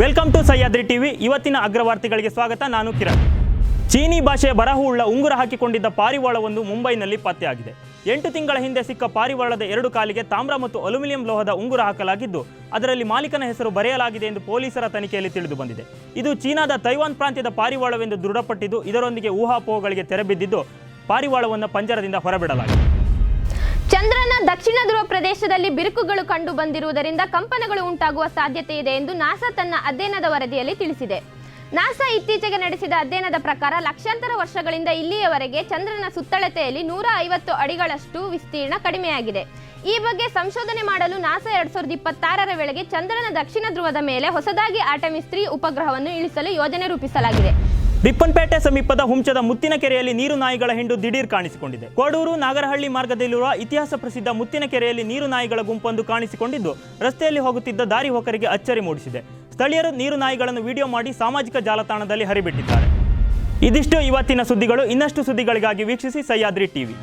Welcome to Sahyadri TV. ಇವತ್ತಿನ ಅಗ್ರವಾರ್ತೆಗಳಿಗೆ ಸ್ವಾಗತ. ನಾನು ಕಿರಣ್. ಚೀನಿ ಭಾಷೆಯ ಬರಹವುಳ್ಳ ಉಂಗುರ ಹಾಕಿಕೊಂಡಿದ್ದ ಪಾರಿವಾಳವೊಂದು ಮುಂಬೈನಲ್ಲಿ ಪತ್ತೆಯಾಗಿದೆ. ಎಂಟು ತಿಂಗಳ ಹಿಂದೆ ಸಿಕ್ಕ ಪಾರಿವಾಳದ ಎರಡು ಕಾಲಿಗೆ ತಾಮ್ರ ಮತ್ತು ಅಲ್ಯೂಮಿನಿಯಂ ಲೋಹದ ಉಂಗುರ ಹಾಕಲಾಗಿದ್ದು, ಅದರಲ್ಲಿ ಮಾಲೀಕನ ಹೆಸರು ಬರೆಯಲಾಗಿದೆ ಎಂದು ಪೊಲೀಸರ ತನಿಖೆಯಲ್ಲಿ ತಿಳಿದು ಬಂದಿದೆ. ಇದು ಚೀನಾದ ತೈವಾನ್ ಪ್ರಾಂತ್ಯದ ಪಾರಿವಾಳವೆಂದು ದೃಢಪಟ್ಟಿದ್ದು, ಇದರೊಂದಿಗೆ ಊಹಾಪೋಹಗಳಿಗೆ ತೆರೆಬಿದ್ದಿದ್ದು, ಪಾರಿವಾಳವನ್ನು ಪಂಜರದಿಂದ ಹೊರಬಿಡಲಾಗಿದೆ. ದಕ್ಷಿಣ ಧ್ರುವ ಪ್ರದೇಶದಲ್ಲಿ ಬಿರುಕುಗಳು ಕಂಡು ಬಂದಿರುವುದರಿಂದ ಕಂಪನಗಳು ಉಂಟಾಗುವ ಸಾಧ್ಯತೆ ಇದೆ ಎಂದು ನಾಸಾ ತನ್ನ ಅಧ್ಯಯನದ ವರದಿಯಲ್ಲಿ ತಿಳಿಸಿದೆ. ನಾಸಾ ಇತ್ತೀಚೆಗೆ ನಡೆಸಿದ ಅಧ್ಯಯನದ ಪ್ರಕಾರ ಲಕ್ಷಾಂತರ ವರ್ಷಗಳಿಂದ ಇಲ್ಲಿಯವರೆಗೆ ಚಂದ್ರನ ಸುತ್ತಳತೆಯಲ್ಲಿ ನೂರ ಐವತ್ತು ಅಡಿಗಳಷ್ಟು ವಿಸ್ತೀರ್ಣ ಕಡಿಮೆಯಾಗಿದೆ. ಈ ಬಗ್ಗೆ ಸಂಶೋಧನೆ ಮಾಡಲು ನಾಸಾ ಎರಡ್ ಸಾವಿರದ ಇಪ್ಪತ್ತಾರರ ವೇಳೆಗೆ ಚಂದ್ರನ ದಕ್ಷಿಣ ಧ್ರುವದ ಮೇಲೆ ಹೊಸದಾಗಿ ಆಟಮಿಸ್ ತ್ರೀ ಉಪಗ್ರಹವನ್ನು ಇಳಿಸಲು ಯೋಜನೆ ರೂಪಿಸಲಾಗಿದೆ. ರಿಪ್ಪನ್ಪೇಟೆ ಸಮೀಪದ ಹುಂಚದ ಮುತ್ತಿನ ಕೆರೆಯಲ್ಲಿ ನೀರು ನಾಯಿಗಳ ಹಿಂಡು ದಿಢೀರ್ ಕಾಣಿಸಿಕೊಂಡಿದೆ. ಕೋಡೂರು ನಾಗರಹಳ್ಳಿ ಮಾರ್ಗದಲ್ಲಿರುವ ಇತಿಹಾಸ ಪ್ರಸಿದ್ಧ ಮುತ್ತಿನ ಕೆರೆಯಲ್ಲಿ ನೀರು ನಾಯಿಗಳ ಗುಂಪೊಂದು ಕಾಣಿಸಿಕೊಂಡಿದ್ದು, ರಸ್ತೆಯಲ್ಲಿ ಹೋಗುತ್ತಿದ್ದ ದಾರಿ ಹೋಕರಿಗೆ ಅಚ್ಚರಿ ಮೂಡಿಸಿದೆ. ಸ್ಥಳೀಯರು ನೀರು ನಾಯಿಗಳನ್ನು ವಿಡಿಯೋ ಮಾಡಿ ಸಾಮಾಜಿಕ ಜಾಲತಾಣದಲ್ಲಿ ಹರಿಬಿಟ್ಟಿದ್ದಾರೆ. ಇದಿಷ್ಟು ಇವತ್ತಿನ ಸುದ್ದಿಗಳು. ಇನ್ನಷ್ಟು ಸುದ್ದಿಗಳಿಗಾಗಿ ವೀಕ್ಷಿಸಿ ಸಹ್ಯಾದ್ರಿ ಟಿವಿ.